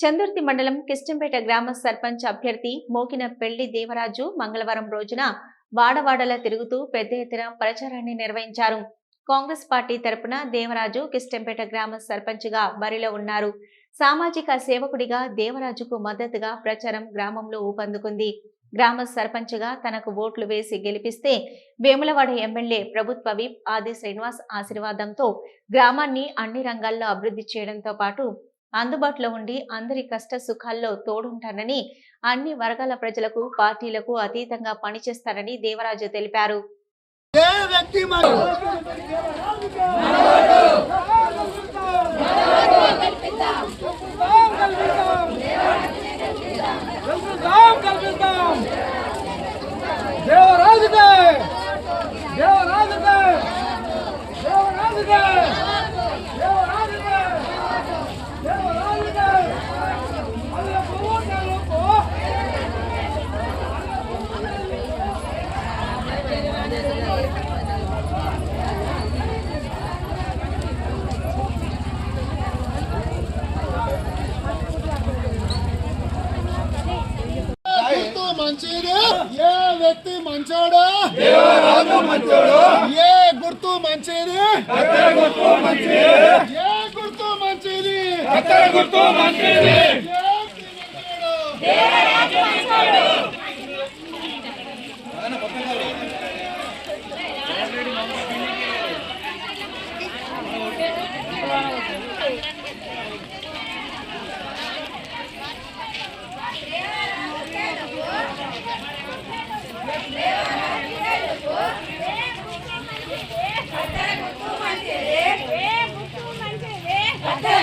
చందుర్తి మండలం కిష్టంపేట గ్రామ సర్పంచ్ అభ్యర్థి మోకిన పెళ్ళి దేవరాజు మంగళవారం రోజున వాడవాడలా తిరుగుతూ పెద్ద ఎత్తున ప్రచారాన్ని నిర్వహించారు. కాంగ్రెస్ పార్టీ తరపున దేవరాజు కిష్టంపేట గ్రామ సర్పంచ్గా బరిలో ఉన్నారు. సామాజిక సేవకుడిగా దేవరాజుకు మద్దతుగా ప్రచారం గ్రామంలో ఊపందుకుంది. గ్రామ సర్పంచ్గా తనకు ఓట్లు వేసి గెలిపిస్తే వేములవాడ ఎమ్మెల్యే ప్రభుత్వ విప్ ఆది శ్రీనివాస్ ఆశీర్వాదంతో గ్రామాన్ని అన్ని రంగాల్లో అభివృద్ధి చేయడంతో పాటు అందుబాటులో ఉండి అందరి కష్ట సుఖాల్లో తోడుంటానని అన్ని వర్గాల ప్రజలకు పార్టీలకు అతీతంగా పనిచేస్తానని దేవరాజు తెలిపారు. ఏ వ్యక్తి మరి కల్పిద్దాం కల్పిద్దాం దేవరాజుకే దేవరాజుకే దేవరాజుకే దేవరాజుకే దేవరాజుకే అల్ల పోవటాలు పో గుర్తు మంచిది ఏ వ్యక్తి మంచోడు? ఏ గుర్తు మంచిది? ఏ గుర్తు మంచిది? గుర్తు మంచిది. ఏ వ్యక్తి మంచోడు?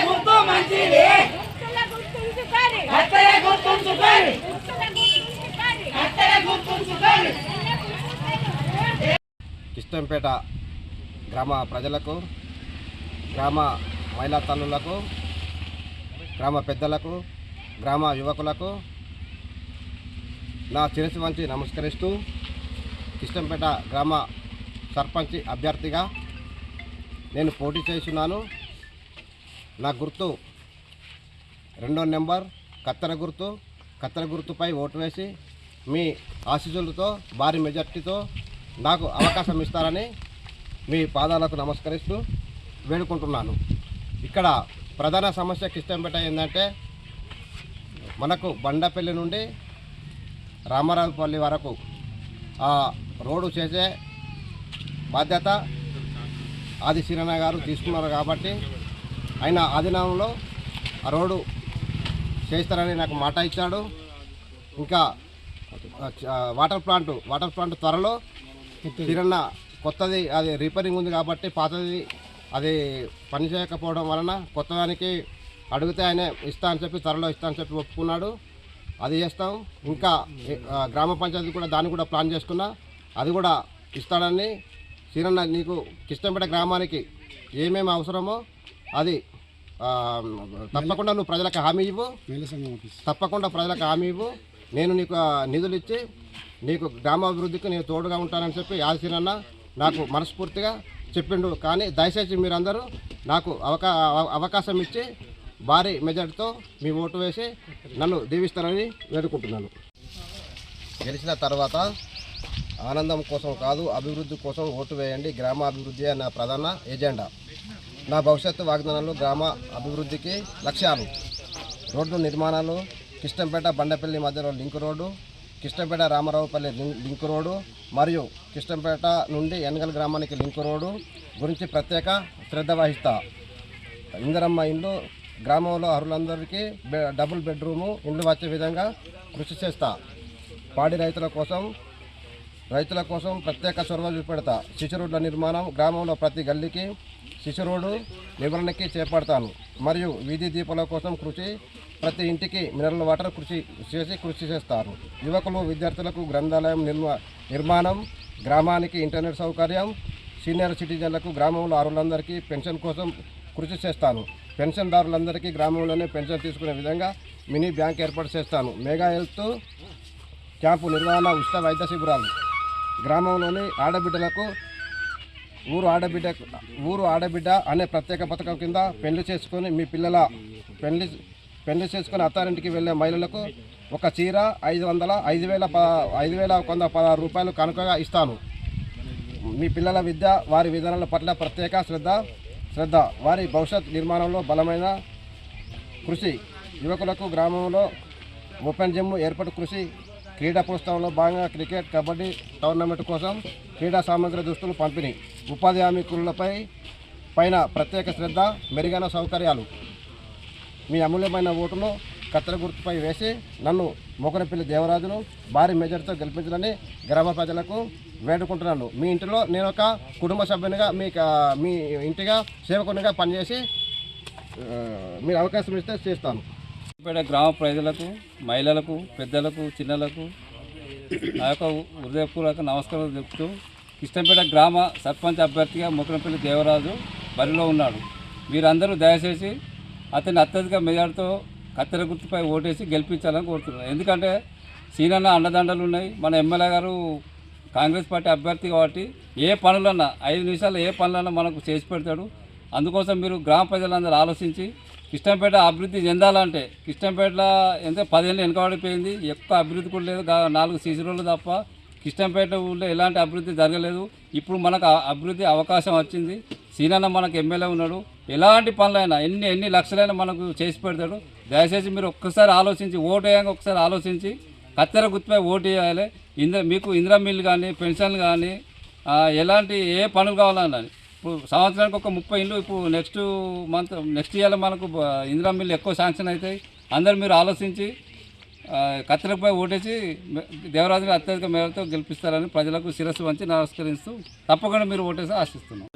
గుర్తు మంచిది కిష్టంపేట గ్రామ ప్రజలకు గ్రామ మహిళా తల్లులకు గ్రామ పెద్దలకు గ్రామ యువకులకు నా శిరస్సు వంచి నమస్కరిస్తూ కిష్టంపేట గ్రామ సర్పంచ్ అభ్యర్థిగా నేను పోటీ చేస్తున్నాను. నా గుర్తు రెండో నెంబర్ కత్తెర గుర్తు. కత్తెర గుర్తుపై ఓటు వేసి మీ ఆశీస్సులతో భారీ మెజార్టీతో నాకు అవకాశం ఇస్తారని మీ పాదాలకు నమస్కరిస్తూ వేడుకుంటున్నాను. ఇక్కడ ప్రధాన సమస్య కిష్టంపేట ఏంటంటే మనకు బండపల్లి నుండి రామారావుపల్లి వరకు ఆ రోడ్డు చేసే బాధ్యత ఆది శ్రీరణ గారు తీసుకున్నారు కాబట్టి ఆయన ఆధీనంలో ఆ రోడ్డు చేస్తారని నాకు మాట ఇచ్చాడు ఇంకా వాటర్ ప్లాంట్ వాటర్ ప్లాంట్ త్వరలో తిరన్న కొత్తది అది రిపేరింగ్ ఉంది కాబట్టి పాతది అది పని చేయకపోవడం వలన కొత్తదానికి అడిగితే ఆయన ఇస్తా అని చెప్పి త్వరలో ఇస్తా అని చెప్పి ఒప్పుకున్నాడు. అది చేస్తాం. ఇంకా గ్రామ పంచాయతీ కూడా దాన్ని కూడా ప్లాన్ చేసుకున్నా. అది కూడా ఇస్తాడని సీరన్న నీకు కిష్టంపేట గ్రామానికి ఏమేమి అవసరమో అది తప్పకుండా నువ్వు ప్రజలకు హామీ ఇవ్వు. తప్పకుండా ప్రజలకు హామీ ఇవ్వు. నేను నీకు నిధులు ఇచ్చి నీకు గ్రామాభివృద్ధికి నేను తోడుగా ఉంటానని చెప్పి యాదశీనన్న నాకు మనస్ఫూర్తిగా చెప్పిండు. కానీ దయచేసి మీరందరూ నాకు అవకా అవ- అవకాశం ఇచ్చి భారీ మెజార్టీతో మీ ఓటు వేసి నన్ను దీవిస్తారని వేడుకుంటున్నాను. గెలిచిన తర్వాత ఆనందం కోసం కాదు అభివృద్ధి కోసం ఓటు వేయండి. గ్రామ అభివృద్ధి నా ప్రధాన ఎజెండా. నా భవిష్యత్తు వాగ్దానాలు గ్రామ అభివృద్ధికి లక్ష్యాలు. రోడ్డు నిర్మాణాలు కిష్టంపేట బండపల్లి మధ్యలో link road Kishtampet Ramaraopalli link road మరియు కిష్టంపేట నుండి ఎనగల్ గ్రామానికి లింక్ రోడ్డు గురించి ప్రత్యేక శ్రద్ధ వహిస్తా. ఇందరమ్మ ఇండ్లు గ్రామంలో అర్హులందరికీ బె- డబుల్ బెడ్రూము ఇండ్లు వచ్చే విధంగా కృషి చేస్తా. పాడి రైతుల కోసం రైతుల కోసం ప్రత్యేక చొరవ చూపెడతా. శిశు రోడ్ల నిర్మాణం గ్రామంలో ప్రతి గల్లీకి శిశు రోడ్డు నివారణకి చేపడతాను మరియు వీధి దీపాల కోసం కృషి ప్రతి ఇంటికి మినరల్ వాటర్ కృషి చేసి కృషి చేస్తారు. యువకులు విద్యార్థులకు గ్రంథాలయం నిర్మా నిర్మాణం గ్రామానికి ఇంటర్నెట్ సౌకర్యం సీనియర్ సిటిజన్లకు గ్రామంలో అర్హులందరికీ పెన్షన్ కోసం కృషి చేస్తాను పెన్షన్దారులందరికీ గ్రామంలోనే పెన్షన్ తీసుకునే విధంగా మినీ బ్యాంక్ ఏర్పాటు చేస్తాను మెగా హెల్త్ క్యాంపు నిర్వహణ ఉచిత వైద్య శిబిరాలు. గ్రామంలోని ఆడబిడ్డలకు ఊరు ఆడబిడ్డ ఊరు ఆడబిడ్డ అనే ప్రత్యేక పథకం కింద పెళ్ళి చేసుకొని మీ పిల్లల పెళ్ళి పెళ్ళి చేసుకుని అత్తారింటికి వెళ్ళే మహిళలకు ఒక చీర ఐదు వందల ఐదు వేల ప ఐదు వేల వంద పదహారు రూపాయలు కనుకగా ఇస్తాను. మీ పిల్లల విద్య వారి విధానాల పట్ల ప్రత్యేక శ్రద్ధ శ్రద్ధ. వారి భవిష్యత్ నిర్మాణంలో బలమైన కృషి. యువకులకు గ్రామంలో ఓపెన్ జిమ్ ఏర్పాటు కృషి. క్రీడా ప్రోత్సవంలో భాగంగా క్రికెట్ కబడ్డీ టోర్నమెంట్ కోసం క్రీడా సామగ్రి దుస్తులు పంపిణీ. ఉపాధి హామీకులపై పైన ప్రత్యేక శ్రద్ధ మెరుగైన సౌకర్యాలు. మీ అమూల్యమైన ఓటును కత్తెర గుర్తుపై వేసి నన్ను మోకనపల్లి దేవరాజును భారీ మెజార్టీతో గెలిపించాలని గ్రామ ప్రజలకు వేడుకుంటున్నాను. మీ ఇంటిలో నేను ఒక కుటుంబ సభ్యునిగా మీ మీ ఇంటిగా సేవకునిగా పనిచేసి మీరు అవకాశం ఇస్తే చేస్తాను. పేట గ్రామ ప్రజలకు మహిళలకు పెద్దలకు చిన్నలకు నా యొక్క హృదయపూర్వక నమస్కారం చెప్తూ కృష్ణంపేట గ్రామ సర్పంచ్ అభ్యర్థిగా ముక్కనపల్లి దేవరాజు బరిలో ఉన్నాడు. మీరందరూ దయచేసి అతన్ని అత్యధిక మెజార్టీతో కత్తెర గుర్తుపై ఓటేసి గెలిపించాలని కోరుతున్నాను. ఎందుకంటే సీనన్న అండదండలు ఉన్నాయి. మన ఎమ్మెల్యే గారు కాంగ్రెస్ పార్టీ అభ్యర్థి కాబట్టి ఏ పనులన్నా ఐదు నిమిషాలు ఏ పనులన్నా మనకు చేసి పెడతాడు. అందుకోసం మీరు గ్రామ ప్రజలందరూ ఆలోచించి కృష్ణంపేట అభివృద్ధి చెందాలంటే కృష్ణంపేట ఎంత పదేళ్ళు వెనకబడిపోయింది ఎక్కువ అభివృద్ధి కూడా లేదు. నాలుగు సీసీ రోడ్లు తప్ప కృష్ణంపేట ఊళ్ళో ఎలాంటి అభివృద్ధి జరగలేదు. ఇప్పుడు మనకు అభివృద్ధి అవకాశం వచ్చింది. సీనన్న మనకు ఎమ్మెల్యే ఉన్నాడు. ఎలాంటి పనులైనా ఎన్ని ఎన్ని లక్షలైనా మనకు చేసి పెడతాడు. దయచేసి మీరు ఒక్కసారి ఆలోచించి ఓటు వేయంగా ఒకసారి ఆలోచించి కత్తెర గుర్తుపై ఓటు వేయాలి. ఇంద్ర మీకు ఇందిరా మిల్లు కానీ పెన్షన్లు కానీ ఎలాంటి ఏ పనులు కావాలన్నా ఇప్పుడు సంవత్సరానికి ఒక ముప్పై ఇండ్లు ఇప్పుడు నెక్స్ట్ మంత్ నెక్స్ట్ ఇయర్ మనకు ఇందిరా మిల్లు ఎక్కువ శాంక్షన్ అవుతాయి. అందరూ మీరు ఆలోచించి ఆ, ఓటేసి దేవరాజుని అత్యధిక మేరతో గెలిపిస్తారని ప్రజలకు శిరస్సు వంచి నమస్కరిస్తూ తప్పకుండా మీరు ఓటేసి ఆశిస్తున్నాం.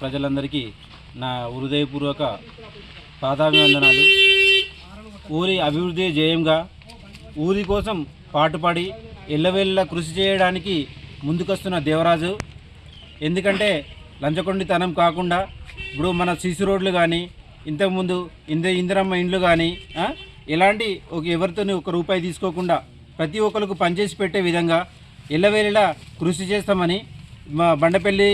ప్రజలందరికీ నా హృదయపూర్వక పాదాభివందనాలు. ఊరి అభివృద్ధి జయంగా ఊరి కోసం పాటుపడి ఎల్లవేళ్ళ కృషి చేయడానికి ముందుకొస్తున్న దేవరాజు. ఎందుకంటే లంచకొండితనం కాకుండా ఇప్పుడు మన సిసి రోడ్లు కానీ ఇంతకుముందు ఇంద ఇందిరమ్మ ఇండ్లు కానీ ఎలాంటి ఒక ఎవరితోని ఒక రూపాయి తీసుకోకుండా ప్రతి ఒక్కరికి పనిచేసి పెట్టే విధంగా ఎల్లవేళలా కృషి చేస్తామని మా బండపల్లి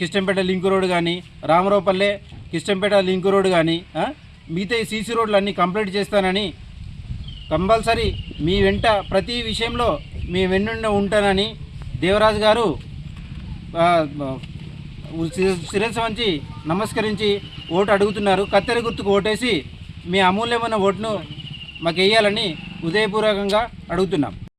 కిష్టంపేట లింక్ రోడ్ కానీ రామరావుపల్లె కిష్టంపేట లింక్ రోడ్ కానీ మిగతా ఈ సీసీ రోడ్లు అన్నీ కంప్లీట్ చేస్తానని కంపల్సరీ మీ వెంట ప్రతి విషయంలో మీ వెన్నుండ ఉంటానని దేవరాజు గారు శిరస్సు వంచి నమస్కరించి ఓటు అడుగుతున్నారు. కత్తెర గుర్తుకు ఓటేసి మీ అమూల్యమైన ఓటును మాకు వేయాలని ఉదయపూర్వకంగా అడుగుతున్నాం.